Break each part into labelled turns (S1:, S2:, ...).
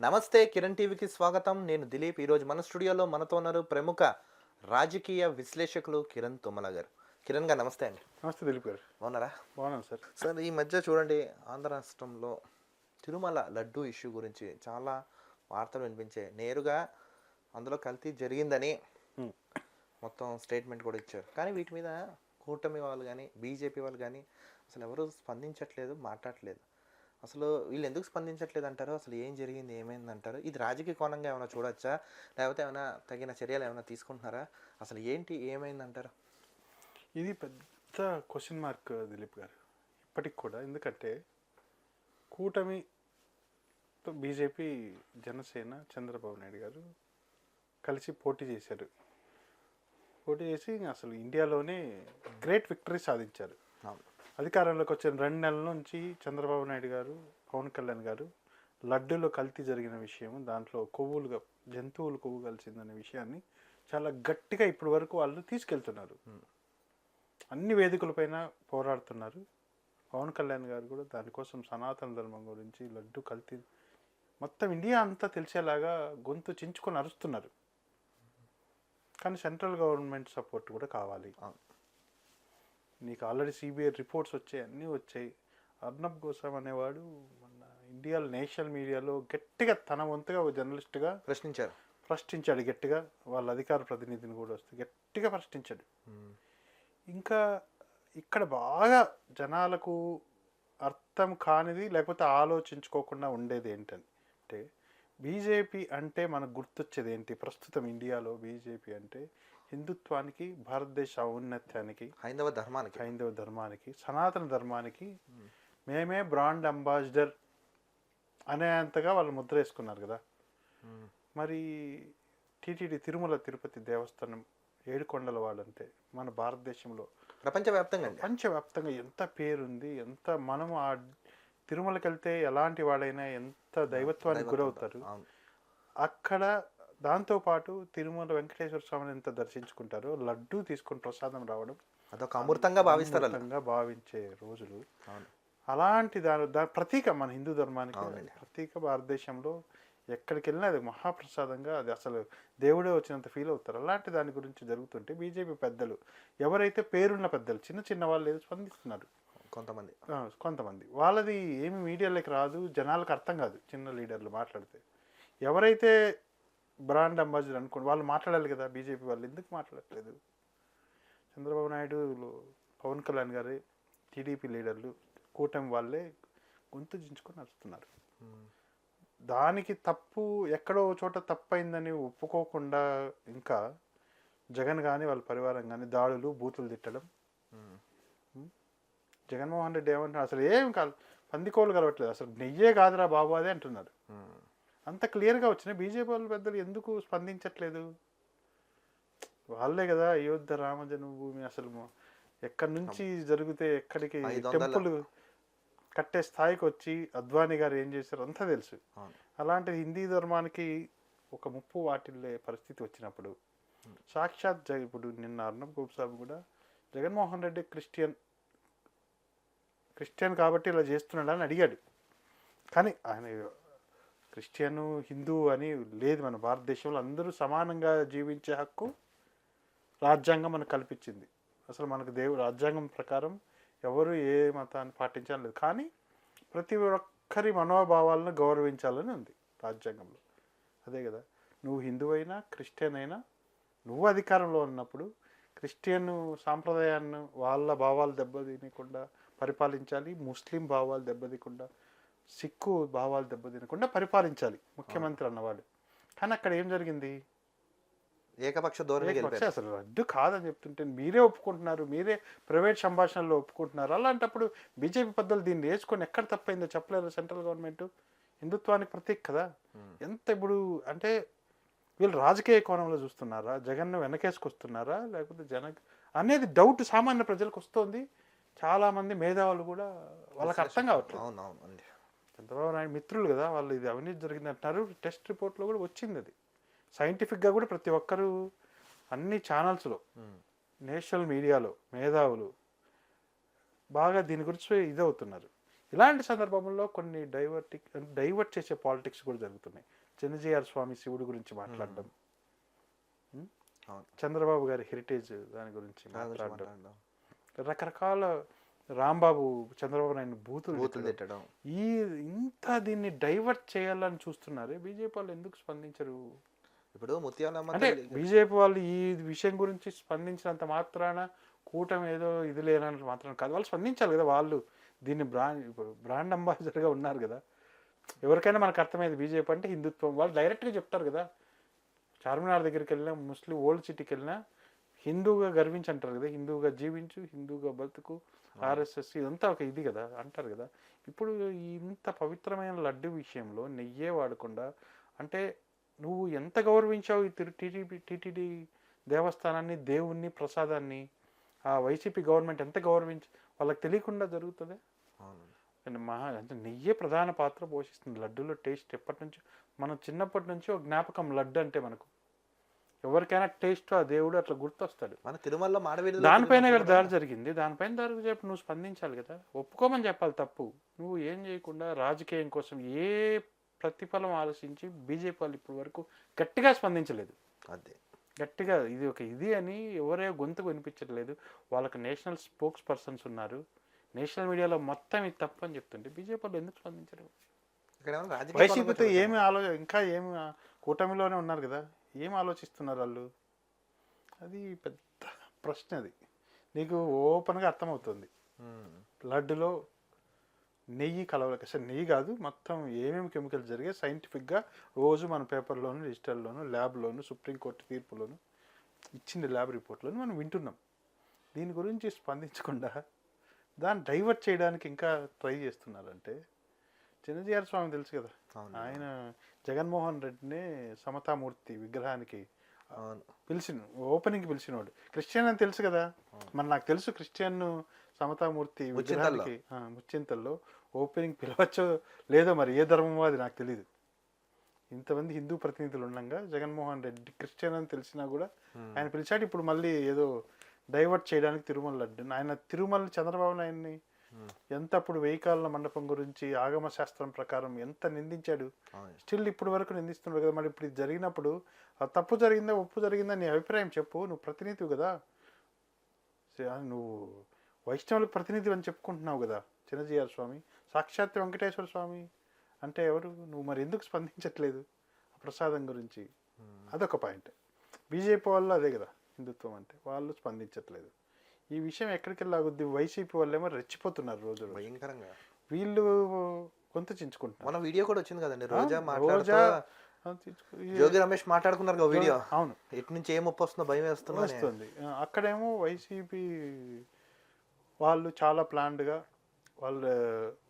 S1: నమస్తే కిరణ్ టీవీకి స్వాగతం. నేను దిలీప్. ఈరోజు మన స్టూడియోలో మనతో ఉన్నారు ప్రముఖ రాజకీయ విశ్లేషకులు కిరణ్ తుమ్మల గారు కిరణ్ గారు నమస్తే అండి.
S2: నమస్తే దిలీప్ గారు.
S1: బాగున్నారా?
S2: బాగున్నాను సార్.
S1: సార్ ఈ మధ్య చూడండి ఆంధ్ర రాష్ట్రంలో తిరుమల లడ్డు ఇష్యూ గురించి చాలా వార్తలు వినిపించాయి. నేరుగా అందులో కల్తీ జరిగిందని. మొత్తం స్టేట్మెంట్ కూడా ఇచ్చారు. కానీ వీటి మీద కూటమి వాళ్ళు కానీ బీజేపీ వాళ్ళు కానీ అసలు ఎవరు స్పందించట్లేదు మాట్లాడట్లేదు. అసలు వీళ్ళు ఎందుకు స్పందించట్లేదు అంటారు అసలు ఏం జరిగింది? ఏమైంది అంటారు ఇది రాజకీయ కోణంగా ఏమైనా చూడొచ్చా? లేకపోతే ఏమైనా తగిన చర్యలు ఏమైనా తీసుకుంటున్నారా? అసలు ఏంటి? ఏమైంది అంటారు
S2: ఇది పెద్ద క్వశ్చన్ మార్క్ దిలీప్ గారు. ఇప్పటికి కూడా ఎందుకంటే కూటమి బీజేపీ జనసేన చంద్రబాబు నాయుడు గారు కలిసి పోటీ చేశారు. పోటీ చేసి అసలు ఇండియాలోనే గ్రేట్ విక్టరీ సాధించారు.
S1: అవును.
S2: అధికారంలోకి వచ్చిన రెండు నెలల నుంచి చంద్రబాబు నాయుడు గారు పవన్ కళ్యాణ్ గారు లడ్డూలో కల్తీ జరిగిన విషయం దాంట్లో కొవ్వులుగా జంతువులు కొవ్వు కలిసిందనే విషయాన్ని చాలా గట్టిగా ఇప్పటి వరకు వాళ్ళు తీసుకెళ్తున్నారు. అన్ని వేదికలపైన పోరాడుతున్నారు. పవన్ కళ్యాణ్ గారు కూడా దానికోసం సనాతన ధర్మం గురించి లడ్డు కల్తీ మొత్తం ఇండియా అంతా తెలిసేలాగా గొంతు చించుకొని అరుస్తున్నారు. కానీ సెంట్రల్ గవర్నమెంట్ సపోర్ట్ కూడా కావాలి. నీకు ఆల్రెడీ సిబిఐ రిపోర్ట్స్ వచ్చాయి అన్నీ వచ్చాయి. అర్నబ్ గోస్వామ్ అనేవాడు మన ఇండియాలో నేషనల్ మీడియాలో గట్టిగా తన వంతుగా ఒక జర్నలిస్ట్గా
S1: ప్రశ్నించారు.
S2: ప్రశ్నించాడు గట్టిగా. వాళ్ళ అధికార ప్రతినిధిని కూడా వస్తే గట్టిగా ప్రశ్నించాడు. ఇంకా ఇక్కడ బాగా జనాలకు అర్థం కానిది లేకపోతే ఆలోచించుకోకుండా ఉండేది ఏంటని అంటే బీజేపీ అంటే మనకు గుర్తొచ్చేది ఏంటి? ప్రస్తుతం ఇండియాలో బీజేపీ అంటే హిందుత్వానికి భారతదేశ ఔన్నత్యానికి
S1: హైందవ ధర్మానికి.
S2: హైందవ ధర్మానికి సనాతన ధర్మానికి మేమే బ్రాండ్ అంబాసిడర్ అనేంతగా వాళ్ళు ముద్ర వేసుకున్నారు కదా. మరి టీటీడీ తిరుమల తిరుపతి దేవస్థానం ఏడుకొండల వాళ్ళంటే మన భారతదేశంలో.
S1: ప్రపంచవ్యాప్తంగా
S2: ప్రపంచవ్యాప్తంగా ఎంత పేరుంది ఎంత మనం ఆ తిరుమలకి వెళ్తే ఎలాంటి వాడైనా ఎంత దైవత్వానికి గురవుతారు. అక్కడ దాంతోపాటు తిరుమల వెంకటేశ్వర స్వామిని ఎంత దర్శించుకుంటారో లడ్డూ తీసుకొని ప్రసాదం రావడం
S1: అదొక అమృతంగా భావిస్తారు.
S2: అమృతంగా భావించే రోజులు. అలాంటి దాని దాని ప్రతీక మన హిందూ ధర్మానికి. ప్రతీక భారతదేశంలో ఎక్కడికి వెళ్ళినా అది మహాప్రసాదంగా అది అసలు దేవుడే వచ్చినంత ఫీల్ అవుతారు. అలాంటి దాని గురించి జరుగుతుంటే బీజేపీ పెద్దలు ఎవరైతే పేరున్న పెద్దలు చిన్న చిన్న వాళ్ళు ఏదో స్పందిస్తున్నారు.
S1: కొంతమంది.
S2: కొంతమంది. వాళ్ళది ఏమి మీడియాలోకి రాదు జనాలకు అర్థం కాదు చిన్న లీడర్లు మాట్లాడితే. ఎవరైతే బ్రాండ్ అంబాసిడర్ అనుకోండి. వాళ్ళు మాట్లాడాలి కదా బీజేపీ వాళ్ళు. ఎందుకు మాట్లాడట్లేదు? చంద్రబాబు నాయుడు పవన్ కళ్యాణ్ గారి టీడీపీ లీడర్లు కూటమి వాళ్ళే గొంతు చించుకొని నడుస్తున్నారు. దానికి తప్పు ఎక్కడో చోట తప్పైందని ఒప్పుకోకుండా ఇంకా జగన్ కానీ వాళ్ళ పరివారం కానీ దాడులు బూతులు తిట్టడం. జగన్మోహన్ రెడ్డి ఏమంటున్నారు? అసలు ఏం కాదు. పందికోలు కలవట్లేదు. అసలు నెయ్యే కాదురా బాబు అదే అంటున్నారు. అంత క్లియర్గా వచ్చినాయి బీజేపీ వాళ్ళ పెద్దలు ఎందుకు స్పందించట్లేదు? వాళ్ళే కదా అయోధ్య రామ జన్మభూమి అసలు ఎక్కడి నుంచి జరిగితే ఎక్కడికి టెంపుల్ కట్టే స్థాయికి వచ్చి అద్వానీ గారు ఏం చేశారు అంతా తెలుసు. అలాంటి హిందీ ధర్మానికి ఒక ముప్పు వాటిల్లే పరిస్థితి వచ్చినప్పుడు సాక్షాత్ ఇప్పుడు నిన్న అర్ణబ్ గోప్సాబ్ కూడా జగన్మోహన్ రెడ్డి క్రిస్టియన్ క్రిస్టియన్ కాబట్టి ఇలా చేస్తున్నాడు అని అడిగాడు. కానీ ఆయన క్రిస్టియన్ హిందూ అని లేదు మన భారతదేశంలో. అందరూ సమానంగా జీవించే హక్కు రాజ్యాంగం మనకు కల్పించింది. అసలు మనకు దేవుడు రాజ్యాంగం ప్రకారం ఎవరు ఏ మతాన్ని పాటించాలని లేదు. కానీ ప్రతి ఒక్కరి మనోభావాలను గౌరవించాలని ఉంది రాజ్యాంగంలో. అదే కదా నువ్వు హిందూ అయినా క్రిస్టియన్ అయినా నువ్వు అధికారంలో ఉన్నప్పుడు క్రిస్టియన్ సాంప్రదాయాన్ని వాళ్ళ భావాలు దెబ్బతినకుండా పరిపాలించాలి ముస్లిం భావాలు దెబ్బతినకుండా సిక్కు భావాలు దెబ్బతినకుండా పరిపాలించాలి. ముఖ్యమంత్రి అన్నవాడు. కానీ అక్కడ ఏం జరిగింది?
S1: ఏకపక్ష ధోరణి
S2: అసలు రద్దు కాదని చెప్తుంటే మీరే ఒప్పుకుంటున్నారు మీరే ప్రైవేట్ సంభాషణలో ఒప్పుకుంటున్నారు. అలాంటప్పుడు బీజేపీ పెద్దలు దీన్ని వేసుకొని ఎక్కడ తప్పైందో చెప్పలేరు సెంట్రల్ గవర్నమెంట్? హిందుత్వానికి ప్రతీక కదా. ఎంత ఇప్పుడు అంటే వీళ్ళు రాజకీయ కోణంలో చూస్తున్నారా? జగన్ను వెనకేసుకొస్తున్నారా? లేకపోతే జన అనేది డౌట్ సామాన్య ప్రజలకు వస్తుంది. చాలా మంది మేధావులు కూడా వాళ్ళకి అర్థం కావట్లేదు.
S1: అవును అవును అండి
S2: చంద్రబాబు నాయుడు మిత్రులు కదా వాళ్ళు ఇది అవినీతి జరిగింది అంటున్నారు. టెస్ట్ రిపోర్ట్లో కూడా వచ్చింది అది. సైంటిఫిక్గా కూడా ప్రతి ఒక్కరు అన్ని ఛానల్స్లో. నేషనల్ మీడియాలో మేధావులు బాగా దీని గురించి ఇది అవుతున్నారు ఇలాంటి సందర్భంలో కొన్ని డైవర్టి డైవర్ట్ చేసే పాలిటిక్స్ కూడా జరుగుతున్నాయి. చిన్నజీఆర్ స్వామి శివుడి గురించి మాట్లాడడం. చంద్రబాబు గారి హెరిటేజ్ దాని గురించి మాట్లాడడం. రకరకాల రాంబాబు చంద్రబాబు నాయుడు బూతులు
S1: బూతులు
S2: తిట్టడం. ఈ ఇంత దీన్ని డైవర్ట్ చేయాలని చూస్తున్నారు? బీజేపీ వాళ్ళు ఎందుకు స్పందించరు?
S1: ఇప్పుడు ముత్యాలమ్మ
S2: అంటే బీజేపీ వాళ్ళు ఈ విషయం గురించి స్పందించినంత మాత్రాన కూటమి ఏదో ఇది లేనంత మాత్రాన కాదు. వాళ్ళు స్పందించాలి కదా వాళ్ళు. దీన్ని బ్రాండ్ ఇప్పుడు బ్రాండ్ అంబాసిడర్గా ఉన్నారు కదా. ఎవరికైనా మనకు అర్థమైంది బీజేపీ అంటే హిందుత్వం. వాళ్ళు డైరెక్ట్గా చెప్తారు కదా. చార్మినార్ దగ్గరికి వెళ్ళినా ముస్లిం ఓల్డ్ సిటీకి వెళ్ళినా హిందూగా గర్వించి అంటారు కదా హిందూగా జీవించు హిందూగా బతుకు ఆర్ఎస్ఎస్ ఇదంతా ఒక ఇది కదా అంటారు కదా. ఇప్పుడు ఇంత పవిత్రమైన లడ్డు విషయంలో నెయ్యే వాడకుండా అంటే నువ్వు ఎంత గౌరవించావు ఈ తిరు టీటీపీ టీటీడీ దేవస్థానాన్ని దేవుణ్ణి ప్రసాదాన్ని ఆ వైసీపీ గవర్నమెంట్ ఎంత గౌరవించి వాళ్ళకి తెలియకుండా జరుగుతుంది? మహా అంటే నెయ్యే ప్రధాన పాత్ర పోషిస్తుంది. లడ్డూలో టేస్ట్ ఎప్పటి నుంచి మనం చిన్నప్పటి నుంచి ఒక జ్ఞాపకం లడ్డు అంటే మనకు. ఎవరికైనా టేస్ట్ ఆ దేవుడు అట్లా గుర్తొస్తాడు.
S1: మన తిరుమలలో మాడవీధిలో
S2: దానిపైన దాడి జరిగింది. దానిపైన దాడి చెప్పి నువ్వు స్పందించాలి కదా. ఒప్పుకోమని చెప్పాలి తప్పు. నువ్వు ఏం చేయకుండా రాజకీయం కోసం ఏ ప్రతిఫలం ఆలోచించి బీజేపీ వాళ్ళు ఇప్పటి వరకు గట్టిగా స్పందించలేదు.
S1: అదే.
S2: గట్టిగా ఇది ఒక ఇది అని ఎవరే గొంతుకు వినిపించట్లేదు. వాళ్ళకి నేషనల్ స్పోక్స్ పర్సన్స్ ఉన్నారు. నేషనల్ మీడియాలో మొత్తం ఇది తప్పు అని చెప్తుంటే బీజేపీ వాళ్ళు ఎందుకు
S1: రాజకీయ
S2: వైసీపీతో ఏమి ఆలో ఇంకా ఏమి కూటమిలోనే ఉన్నారు కదా. ఏం ఆలోచిస్తున్నారు వాళ్ళు? అది పెద్ద ప్రశ్న అది. నీకు ఓపెన్గా అర్థమవుతుంది. లడ్డులో నెయ్యి కలవలేక అసలు నెయ్యి కాదు మొత్తం ఏమేమి కెమికల్స్ జరిగాయి సైంటిఫిక్గా రోజు మన పేపర్లోను డిజిటల్లోను ల్యాబ్లోను సుప్రీంకోర్టు తీర్పులోను ఇచ్చిన ల్యాబ్ రిపోర్ట్లోను మనం వింటున్నాం. దీని గురించి స్పందించకుండా దాన్ని డైవర్ట్ చేయడానికి ఇంకా ట్రై చేస్తున్నారంటే చిన్నజీఆర్ స్వామి తెలుసు కదా. ఆయన జగన్మోహన్ రెడ్డిని సమతామూర్తి విగ్రహానికి పిలిచిన ఓపెనింగ్ పిలిచినోడు. క్రిస్టియన్ అని తెలుసు కదా? మరి నాకు తెలుసు క్రిస్టియన్ సమతామూర్తి. విగ్రహానికి ముచ్చింతల్లో ఓపెనింగ్ పిలవచ్చో లేదో మరి ఏ ధర్మమో అది నాకు తెలియదు ఇంతమంది హిందూ ప్రతినిధులు ఉండగా జగన్మోహన్ రెడ్డి క్రిస్టియన్ అని తెలిసినా కూడా ఆయన పిలిచాడు. ఇప్పుడు మళ్ళీ ఏదో డైవర్ట్ చేయడానికి తిరుమల లడ్డు ఆయన తిరుమల చంద్రబాబు నాయుడిని ఎంత అప్పుడు వెయ్యి కాళ్ళ మండపం గురించి ఆగమ శాస్త్రం ప్రకారం ఎంత నిందించాడు. స్టిల్ ఇప్పుడు వరకు నిందిస్తున్నాడు కదా మరి ఇప్పుడు ఇది జరిగినప్పుడు ఆ తప్పు జరిగిందా ఒప్పు జరిగిందా నీ అభిప్రాయం చెప్పు నువ్వు ప్రతినిధి కదా. నువ్వు వైష్ణవులకు ప్రతినిధి అని చెప్పుకుంటున్నావు కదా చిన్నజీఆర్ స్వామి. సాక్షాత్ వెంకటేశ్వర స్వామి. అంటే ఎవరు? నువ్వు మరి ఎందుకు స్పందించట్లేదు ఆ ప్రసాదం గురించి? అదొక పాయింట్. బీజేపీ వాళ్ళు అదే కదా హిందుత్వం అంటే వాళ్ళు స్పందించట్లేదు. ఈ విషయం ఎక్కడికి వెళ్ళాగుద్ది వైసీపీ వాళ్ళేమో రెచ్చిపోతున్నారు రోజు.
S1: భయంకరంగా.
S2: వీళ్ళు గొంతు చించుకుంటున్నారు.
S1: మన వీడియో కూడా వచ్చింది కదండి. రోజా
S2: రోజా
S1: జోగి రమేష్ మాట్లాడుకున్నారు కదా వీడియో.
S2: అవును.
S1: ఎటు నుంచి ఏం ముప్పు వస్తుందో భయం వేస్తుందో.
S2: వస్తుంది. అక్కడేమో వైసీపీ వాళ్ళు చాలా ప్లాన్డ్గా వాళ్ళు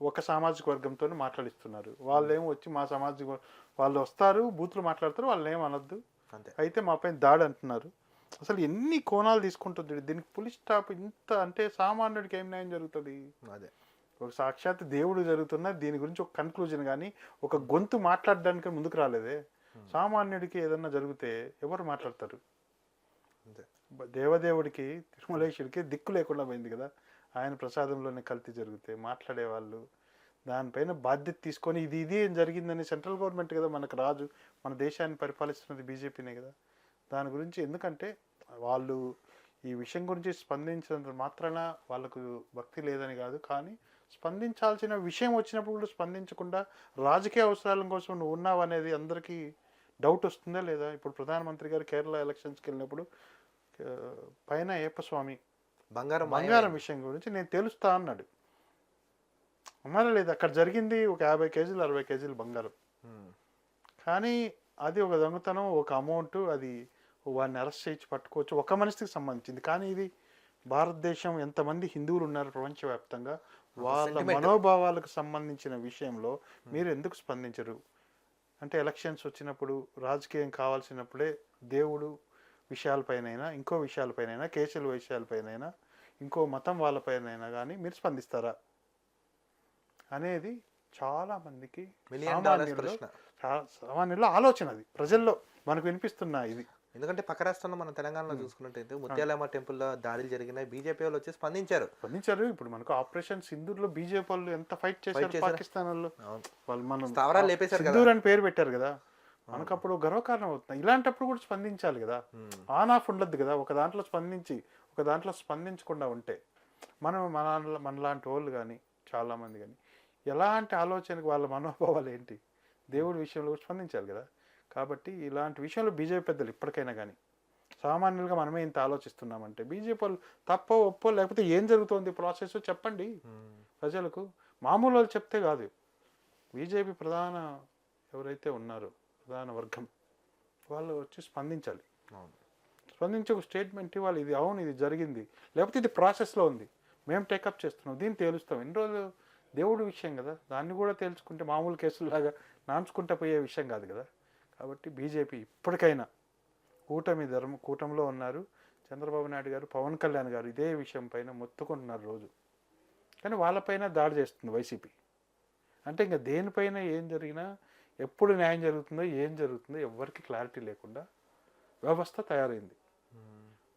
S2: ఒక సామాజిక వర్గంతో మాట్లాడిస్తున్నారు. వాళ్ళేమో వచ్చి మా సామాజిక వాళ్ళు వస్తారు బూతులు మాట్లాడతారు వాళ్ళు ఏం అనొద్దు.
S1: అంతే.
S2: అయితే మా పైన దాడి అంటున్నారు. అసలు ఎన్ని కోణాలు తీసుకుంటుంది దీనికి పులిస్ స్టాప్ ఇంత అంటే సామాన్యుడికి ఏం న్యాయం జరుగుతుంది?
S1: అదే.
S2: ఒక సాక్షాత్ దేవుడు జరుగుతున్న దీని గురించి ఒక కన్క్లూజన్ కానీ ఒక గొంతు మాట్లాడడానికి ముందుకు రాలేదే. సామాన్యుడికి ఏదన్నా జరిగితే ఎవరు మాట్లాడతారు? దేవదేవుడికి తిరుమలేశ్వరికి దిక్కు లేకుండా పోయింది కదా. ఆయన ప్రసాదంలోనే కల్తీ జరిగితే మాట్లాడేవాళ్ళు దానిపైన బాధ్యత తీసుకొని ఇది ఇది ఏం జరిగిందని సెంట్రల్ గవర్నమెంట్ కదా మనకు రాజు. మన దేశాన్ని పరిపాలిస్తున్నది బీజేపీనే కదా. దాని గురించి ఎందుకంటే వాళ్ళు ఈ విషయం గురించి స్పందించినంత మాత్రాన వాళ్ళకు భక్తి లేదని కాదు. కానీ స్పందించాల్సిన విషయం వచ్చినప్పుడు కూడా స్పందించకుండా రాజకీయ అవసరాల కోసం నువ్వు ఉన్నావు అనేది అందరికీ డౌట్ వస్తుందా లేదా? ఇప్పుడు ప్రధానమంత్రి గారు కేరళ ఎలక్షన్స్కి వెళ్ళినప్పుడు పైన అయ్యప్ప స్వామి
S1: బంగారం
S2: బంగారం విషయం గురించి నేను తెలుస్తా అన్నాడు. అమ్మారా లేదు? అక్కడ జరిగింది ఒక యాభై కేజీలు అరవై కేజీలు బంగారం. కానీ అది ఒక దొంగతనం ఒక అమౌంట్ అది వాడిని అరెస్ట్ చేయించి పట్టుకోవచ్చు. ఒక మనిషికి సంబంధించింది. కానీ ఇది భారతదేశం ఎంతమంది హిందువులు ఉన్నారు ప్రపంచవ్యాప్తంగా? వాళ్ళ. మనోభావాలకు సంబంధించిన విషయంలో మీరు ఎందుకు స్పందించరు? అంటే ఎలక్షన్స్ వచ్చినప్పుడు రాజకీయం కావాల్సినప్పుడే దేవుడు విషయాలపైనైనా ఇంకో విషయాలపైనైనా కేసుల విషయాలపైనైనా ఇంకో మతం వాళ్ళపైనైనా కానీ మీరు స్పందిస్తారా? అనేది చాలా మందికి సామాన్యుల్లో ఆలోచన అది. ప్రజల్లో మనకు వినిపిస్తున్న ఇది.
S1: ఎందుకంటే పక్క రాష్ట్రంలో మన తెలంగాణలో చూసుకున్నట్టయితే ముత్యాలమ్మ టెంపుల్లో దాడులు జరిగినాయి. బీజేపీ వాళ్ళు వచ్చి స్పందించారు.
S2: స్పందించారు. ఇప్పుడు మనకు ఆపరేషన్ సింధూర్లో బీజేపీ వాళ్ళు ఎంత ఫైట్ చేశారు. పాకిస్తాన్ వాళ్ళు. వాళ్ళు మనం
S1: స్థావరాలు లేపేశారు.
S2: సింధూర్ అని పేరు పెట్టారు కదా. మనకు అప్పుడు గర్వకారణం అవుతుంది. ఇలాంటప్పుడు కూడా స్పందించాలి కదా. ఆన్ ఆఫ్ ఉండద్దు కదా. ఒక దాంట్లో స్పందించి ఒక దాంట్లో స్పందించకుండా ఉంటే. మనం మన మనలాంటి వాళ్ళు కానీ చాలామంది కానీ ఎలాంటి ఆలోచనకు వాళ్ళ మనోభావాలు ఏంటి? దేవుడి విషయంలో స్పందించాలి కదా. కాబట్టి ఇలాంటి విషయంలో బీజేపీ పెద్దలు ఇప్పటికైనా కానీ సామాన్యులుగా మనమే ఇంత ఆలోచిస్తున్నామంటే బీజేపీ వాళ్ళు తప్ప ఒప్పో లేకపోతే ఏం జరుగుతోంది ప్రాసెస్ చెప్పండి. ప్రజలకు మామూలు వాళ్ళు చెప్తే కాదు. బీజేపీ ప్రధాన ఎవరైతే ఉన్నారో ప్రధాన వర్గం వాళ్ళు వచ్చి స్పందించాలి. స్పందించి ఒక స్టేట్మెంట్ ఇవ్వాలి. ఇది అవును ఇది జరిగింది. లేకపోతే ఇది ప్రాసెస్లో ఉంది. మేము టేకప్ చేస్తున్నాం. దీన్ని తేలుస్తాం. ఎన్ని రోజులు? దేవుడి విషయం కదా. దాన్ని కూడా తేల్చుకుంటే మామూలు కేసులాగా నాంచుకుంటా పోయే విషయం కాదు కదా. కాబట్టి బీజేపీ ఇప్పటికైనా కూటమి ధర్మ కూటమిలో ఉన్నారు. చంద్రబాబు నాయుడు గారు పవన్ కళ్యాణ్ గారు ఇదే విషయం పైన మొత్తుకుంటున్నారు రోజు. కానీ వాళ్ళపైన దాడి చేస్తుంది వైసీపీ. అంటే ఇంకా దేనిపైన ఏం జరిగినా ఎప్పుడు న్యాయం జరుగుతుందో ఏం జరుగుతుందో ఎవరికి క్లారిటీ లేకుండా వ్యవస్థ తయారైంది.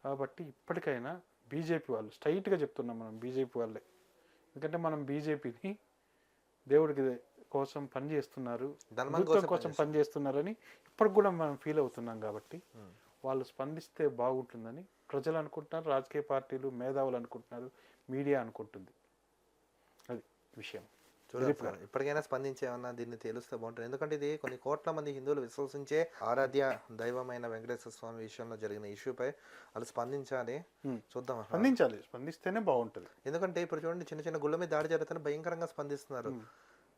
S2: కాబట్టి ఇప్పటికైనా బీజేపీ వాళ్ళు స్ట్రైట్గా చెప్తున్నాం మనం బీజేపీ వాళ్ళే. ఎందుకంటే మనం బీజేపీని దేవుడికి కోసం పనిచేస్తున్నారు
S1: ధర్మం
S2: ప్రభుత్వం
S1: కోసం
S2: కోసం పనిచేస్తున్నారని ఇప్పటికి కూడా మనం ఫీల్ అవుతున్నాం కాబట్టి వాళ్ళు స్పందిస్తే బాగుంటుందని ప్రజలు అనుకుంటున్నారు రాజకీయ పార్టీలు మేధావులు అనుకుంటున్నారు మీడియా అనుకుంటుంది. అది విషయం.
S1: ఇప్పటికైనా స్పందించి ఏమన్నా దీన్ని తేలుస్తే బాగుంటుంది. ఎందుకంటే ఇది కొన్ని కోట్ల మంది హిందువులు విశ్వసించే ఆరాధ్య దైవమైన వెంకటేశ్వర స్వామి విషయంలో జరిగిన ఇష్యూపై వాళ్ళు స్పందించాలి. చూద్దాం.
S2: స్పందించాలి. స్పందిస్తేనే బాగుంటుంది.
S1: ఎందుకంటే ఇప్పుడు చూడండి చిన్న చిన్న గుళ్ళ మీద దాడి జరుగుతున్న భయంకరంగా స్పందిస్తున్నారు.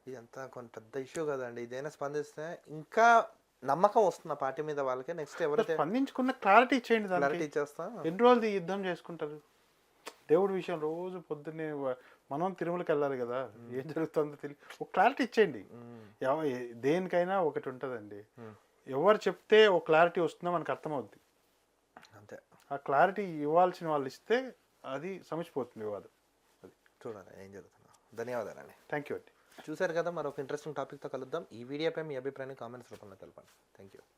S1: ఇదంతా కొంత పెద్ద ఇష్యూ కదండి. ఇదైనా స్పందిస్తే ఇంకా నమ్మకం వస్తుంది ఆ పార్టీ మీద వాళ్ళకి నెక్స్ట్ ఎవరైతే
S2: స్పందించుకున్న క్లారిటీ ఇచ్చేయండి
S1: క్లారిటీ ఇచ్చేస్తా.
S2: ఎన్ని రోజులు యుద్ధం చేసుకుంటారు? దేవుడి విషయం రోజు పొద్దున్నే మనం తిరుమలకి వెళ్ళాలి కదా. ఏం జరుగుతుందో తెలియ ఒక క్లారిటీ ఇచ్చేయండి. దేనికైనా ఒకటి ఉంటుందండి. ఎవరు చెప్తే ఒక క్లారిటీ వస్తుందో మనకు అర్థమవుద్ది.
S1: అంతే.
S2: ఆ క్లారిటీ ఇవ్వాల్సిన వాళ్ళు ఇస్తే అది సమసిపోతుంది వివాదం.
S1: చూడాలి ఏం జరుగుతుందో. ధన్యవాదాలండి.
S2: థ్యాంక్ యూ అండి.
S1: చూశారు కదా మరొక ఇంట్రెస్టింగ్ టాపిక్తో కలుద్దాం. ఈ వీడియోపై మీ అభిప్రాయాన్ని కామెంట్స్ రూపంలో తెలపండి. Thank you